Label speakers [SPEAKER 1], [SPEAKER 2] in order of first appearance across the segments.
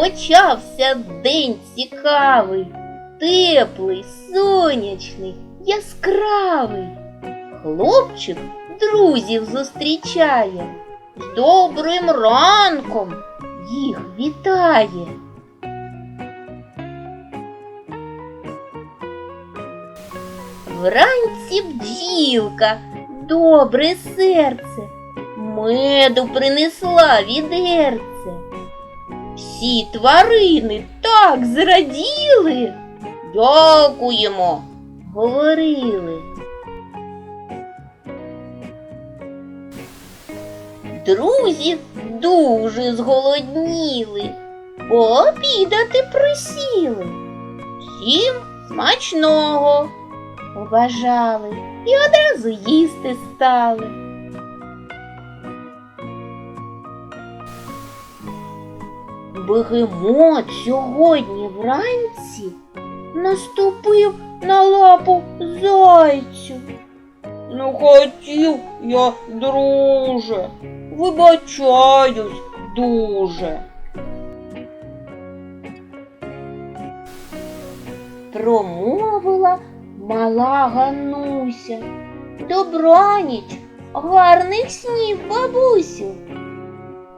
[SPEAKER 1] Почався день цікавий, теплий, сонячний, яскравий. Хлопчик друзів зустрічає, з добрим ранком їх вітає. Вранці бджілка, добре серце, меду принесла відерце. Всі тварини так зраділи. Дякуємо, говорили. Друзі дуже зголодніли, пообідати присіли. Всім смачного побажали і одразу їсти стали. Бегемот сьогодні вранці наступив на лапу зайцю. Не хотів я, друже, вибачаюсь дуже. Промовила мала Гануся. Добраніч, гарних снів, бабусю.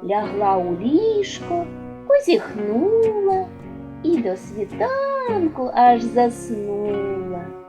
[SPEAKER 1] Лягла у ліжко, позіхнула і до світанку аж заснула.